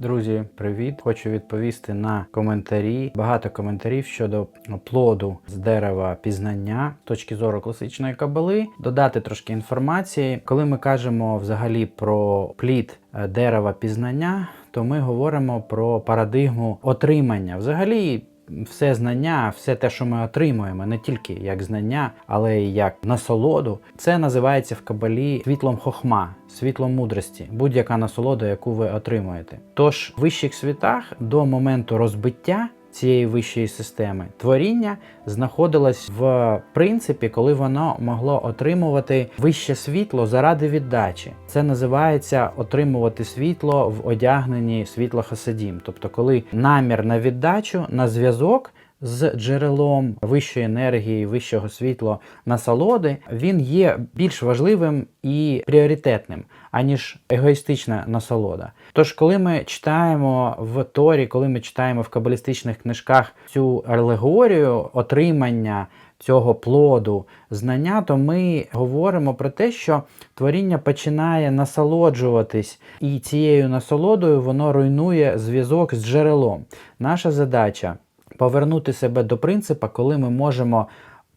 Друзі, привіт! Хочу відповісти на коментарі. Багато коментарів щодо плоду з дерева пізнання з точки зору класичної кабали. Додати трошки інформації. Коли ми кажемо взагалі про плід е, дерева пізнання, то ми говоримо про парадигму отримання. Взагалі. Все знання, все те, що ми отримуємо, не тільки як знання, але й як насолоду, це називається в кабалі світлом хохма, світлом мудрості, будь-яка насолода, яку ви отримуєте. Тож в вищих світах до моменту розбиття цієї вищої системи творіння знаходилось в принципі, коли воно могло отримувати вище світло заради віддачі. Це називається отримувати світло в одягненні світла хасадім. Тобто, коли намір на віддачу, на зв'язок. З джерелом вищої енергії, вищого світла насолоди, він є більш важливим і пріоритетним, аніж егоїстична насолода. Тож, коли ми читаємо в Торі, коли ми читаємо в кабалістичних книжках цю алегорію отримання цього плоду знання, то ми говоримо про те, що творіння починає насолоджуватись, і цією насолодою воно руйнує зв'язок з джерелом. Наша задача повернути себе до принципа, коли ми можемо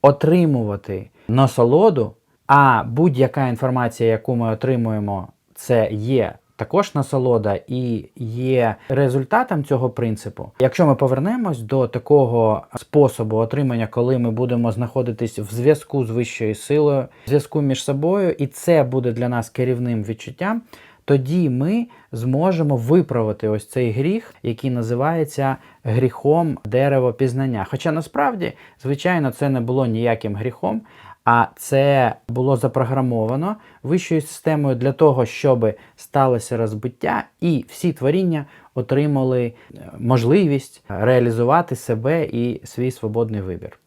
отримувати насолоду, а будь-яка інформація, яку ми отримуємо, це є також насолода і є результатом цього принципу. Якщо ми повернемось до такого способу отримання, коли ми будемо знаходитись в зв'язку з вищою силою, в зв'язку між собою, і це буде для нас керівним відчуттям. Тоді ми зможемо виправити ось цей гріх, який називається гріхом деревопізнання. Хоча насправді, звичайно, це не було ніяким гріхом, а це було запрограмовано вищою системою для того, щоб сталося розбиття, і всі творіння отримали можливість реалізувати себе і свій свободний вибір.